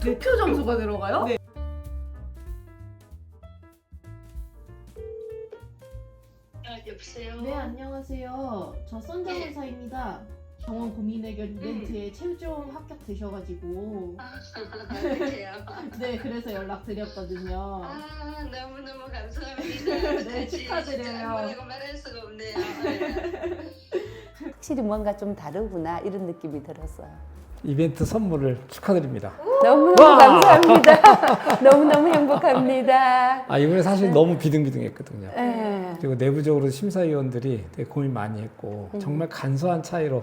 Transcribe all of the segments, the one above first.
투표 점수가 들어가요? 네. 아, 여보세요? 네 안녕하세요. 저 선정원사입니다. 정원 고민 해결 이벤트에 최종 합격되셔가지고 아, 그래요? 네 그래서 연락드렸거든요. 아, 너무너무 감사합니다. 네, 축하드려요. 뭐라고 말할 수가 없네요. 네. 확실히 뭔가 좀 다르구나 이런 느낌이 들었어요. 이벤트 선물을 축하드립니다. 너무너무 감사합니다. 너무너무 행복합니다. 아 이번에 사실 너무 비등비등했거든요. 예. 그리고 내부적으로 심사위원들이 되게 고민 많이 했고 정말 간소한 차이로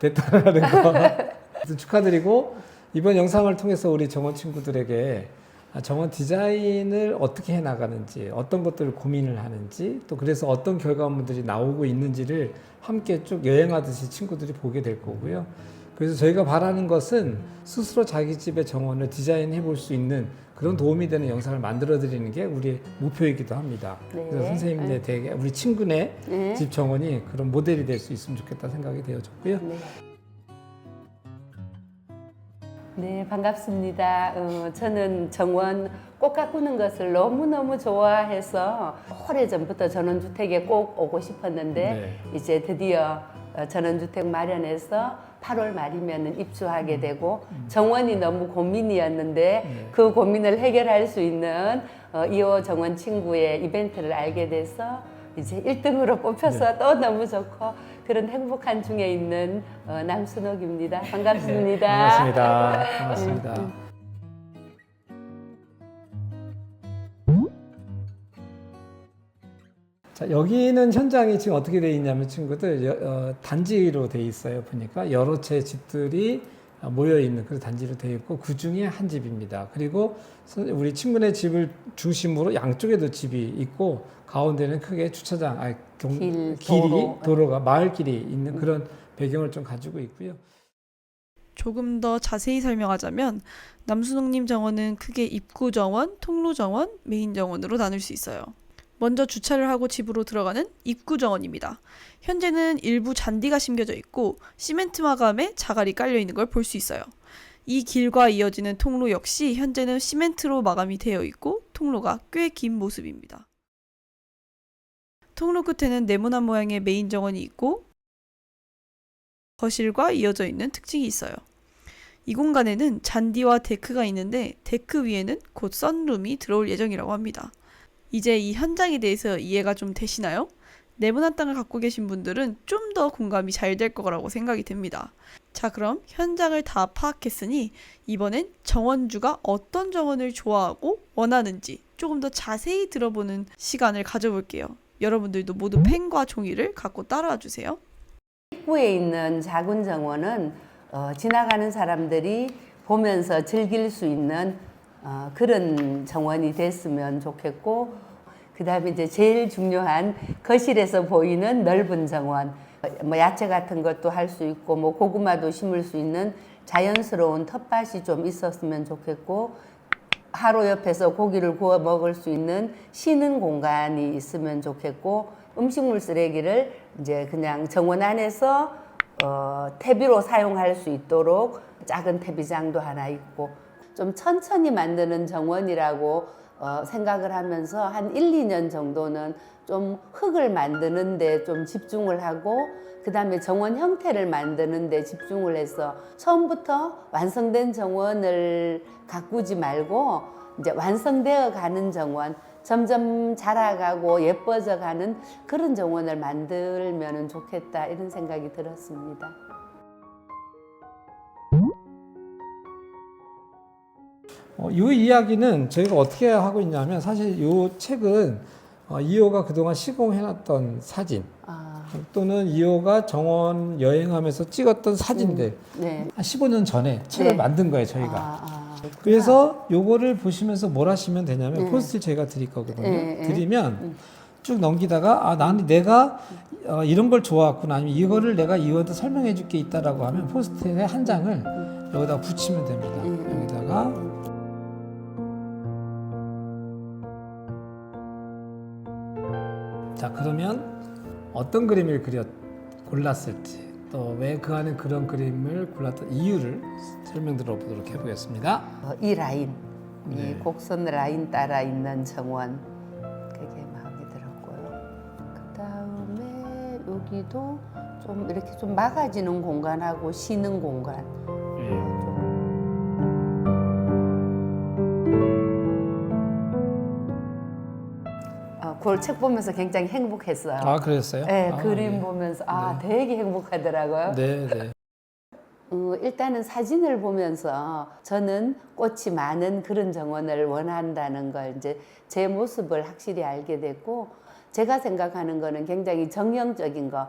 됐다라는 거 아무튼 축하드리고 이번 영상을 통해서 우리 정원 친구들에게 아, 정원 디자인을 어떻게 해 나가는지 어떤 것들을 고민을 하는지 또 그래서 어떤 결과물들이 나오고 있는지를 함께 쭉 여행하듯이 친구들이 보게 될 거고요. 그래서 저희가 바라는 것은 스스로 자기 집의 정원을 디자인해 볼 수 있는 그런 도움이 되는 영상을 만들어 드리는 게 우리의 목표이기도 합니다. 네. 그래서 선생님네 댁에 우리 친구네 네. 집 정원이 그런 모델이 될 수 있으면 좋겠다 생각이 되어졌고요. 네. 네, 반갑습니다. 어, 저는 정원 꽃 가꾸는 것을 너무너무 좋아해서 오래전부터 전원주택에 꼭 오고 싶었는데 네. 이제 드디어 어, 전원주택 마련해서 8월 말이면 입주하게 되고 정원이 너무 고민이었는데 네. 그 고민을 해결할 수 있는 어, 이호 정원 친구의 이벤트를 알게 돼서 이제 1등으로 뽑혀서 또 너무 좋고 그런 행복한 중에 있는 어, 남순옥입니다. 반갑습니다. 반갑습니다. 반갑습니다. 자, 여기는 현장이 지금 어떻게 돼 있냐면 친구들 여- 어, 단지로 돼 있어요. 보니까 여러 채 집들이 어, 모여 있는 그런 단지로 돼 있고 그 중에 한 집입니다. 그리고 선- 우리 친구네 집을 중심으로 양쪽에도 집이 있고 가운데는 크게 주차장, 아, 경, 길, 길이 도로. 도로가 마을길이 있는 그런 배경을 좀 가지고 있고요. 조금 더 자세히 설명하자면 남순옥님 정원은 크게 입구 정원, 통로 정원, 메인 정원으로 나눌 수 있어요. 먼저 주차를 하고 집으로 들어가는 입구 정원입니다. 현재는 일부 잔디가 심겨져 있고 시멘트 마감에 자갈이 깔려 있는 걸 볼 수 있어요. 이 길과 이어지는 통로 역시 현재는 시멘트로 마감이 되어 있고 통로가 꽤 긴 모습입니다. 통로 끝에는 네모난 모양의 메인 정원이 있고 거실과 이어져 있는 특징이 있어요. 이 공간에는 잔디와 데크가 있는데 데크 위에는 곧 썬룸이 들어올 예정이라고 합니다. 이제 이 현장에 대해서 이해가 좀 되시나요? 네모난 땅을 갖고 계신 분들은 좀 더 공감이 잘 될 거라고 생각이 됩니다. 자, 그럼 현장을 다 파악했으니 이번엔 정원주가 어떤 정원을 좋아하고 원하는지 조금 더 자세히 들어보는 시간을 가져볼게요. 여러분들도 모두 펜과 종이를 갖고 따라와 주세요. 입구에 있는 작은 정원은 어, 지나가는 사람들이 보면서 즐길 수 있는 어, 그런 정원이 됐으면 좋겠고 그 다음에 이제 제일 중요한 거실에서 보이는 넓은 정원 뭐 야채 같은 것도 할 수 있고 뭐 고구마도 심을 수 있는 자연스러운 텃밭이 좀 있었으면 좋겠고 하루 옆에서 고기를 구워 먹을 수 있는 쉬는 공간이 있으면 좋겠고 음식물 쓰레기를 이제 그냥 정원 안에서 어, 퇴비로 사용할 수 있도록 작은 퇴비장도 하나 있고 좀 천천히 만드는 정원이라고 어, 생각을 하면서 한 1, 2년 정도는 좀 흙을 만드는데 좀 집중을 하고 그 다음에 정원 형태를 만드는데 집중을 해서 처음부터 완성된 정원을 가꾸지 말고 이제 완성되어 가는 정원 점점 자라가고 예뻐져 가는 그런 정원을 만들면 좋겠다 이런 생각이 들었습니다. 어, 이 이야기는 저희가 어떻게 하고 있냐면 사실 이 책은 어, 이호가 그동안 시공해놨던 사진 아, 또는 이호가 정원 여행하면서 찍었던 사진들 네. 한 15년 전에 책을 네. 만든 거예요 저희가. 아, 아. 그래서 요거를 보시면서 뭘 하시면 되냐면 네. 포스트를 저희가 드릴 거거든요. 네, 네. 드리면 쭉 넘기다가 아 나는 내가 어, 이런 걸 좋아했구나 아니면 이거를 내가 이거한테 설명해 줄 게 있다라고 하면 포스트에 한 장을 여기다가 붙이면 됩니다. 음. 여기다가 자 그러면 어떤 그림을 그려 골랐을지 또 왜 그 안에 그런 그림을 골랐던 이유를 설명 들어보도록 해보겠습니다. 어, 이 라인, 네. 이 곡선 라인 따라 있는 정원 그게 마음에 들었고요. 그 다음에 여기도 좀 이렇게 좀 막아지는 공간하고 쉬는 공간. 예. 어, 그걸 책 보면서 굉장히 행복했어요. 아 그랬어요? 네, 아, 그림 예. 보면서 아 되게 행복하더라고요. 네, 네. 어, 일단은 사진을 보면서 저는 꽃이 많은 그런 정원을 원한다는 걸 이제 제 모습을 확실히 알게 됐고 제가 생각하는 거는 굉장히 정형적인 거.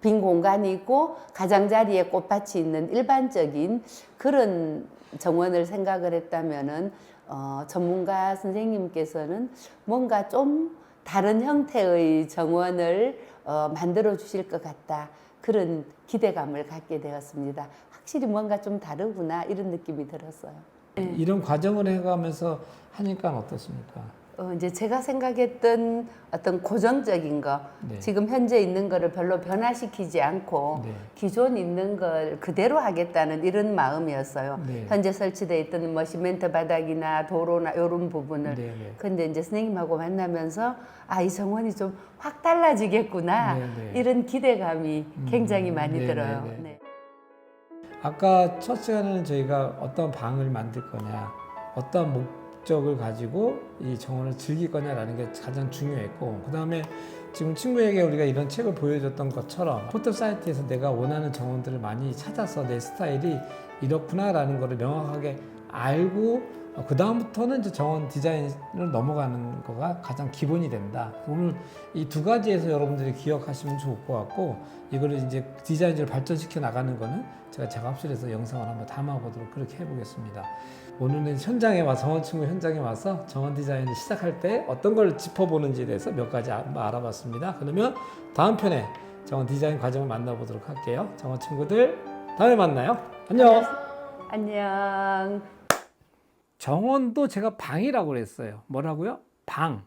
빈 공간이 있고 가장자리에 꽃밭이 있는 일반적인 그런 정원을 생각을 했다면은 어, 전문가 선생님께서는 뭔가 좀 다른 형태의 정원을 어, 만들어 주실 것 같다. 그런 기대감을 갖게 되었습니다. 확실히 뭔가 좀 다르구나 이런 느낌이 들었어요. 이런 과정을 해가면서 하니까 어떻습니까? 어, 이제 제가 생각했던 어떤 고정적인 거, 네. 지금 현재 있는 거를 별로 변화시키지 않고 네. 기존 있는 걸 그대로 하겠다는 이런 마음이었어요. 네. 현재 설치되어 있던 뭐 시멘트 바닥이나 도로나 이런 부분을. 네, 네. 근데 이제 선생님하고 만나면서 아, 이 정원이 좀 확 달라지겠구나. 네, 네. 이런 기대감이 굉장히 음, 많이 네, 들어요. 네, 네. 네. 아까 첫 시간에는 저희가 어떤 방을 만들 거냐, 어떤 목 적을 가지고 이 정원을 즐길 거냐라는 게 가장 중요했고, 그 다음에 지금 친구에게 우리가 이런 책을 보여줬던 것처럼 포털 사이트에서 내가 원하는 정원들을 많이 찾아서 내 스타일이 이렇구나라는 것을 명확하게 알고 그 다음부터는 이제 정원 디자인을 넘어가는 거가 가장 기본이 된다. 오늘 이 두 가지에서 여러분들이 기억하시면 좋을 것 같고 이거를 이제 디자인을 발전시켜 나가는 거는 제가 작업실에서 영상을 한번 담아보도록 그렇게 해보겠습니다. 오늘은 현장에 와서 정원 친구 현장에 와서 정원 디자인을 시작할 때 어떤 걸 짚어보는지에 대해서 몇 가지 아- 알아봤습니다. 그러면 다음 편에 정원 디자인 과정을 만나보도록 할게요. 정원 친구들 다음에 만나요. 안녕. 안녕. 정원도 제가 방이라고 그랬어요. 뭐라고요? 방.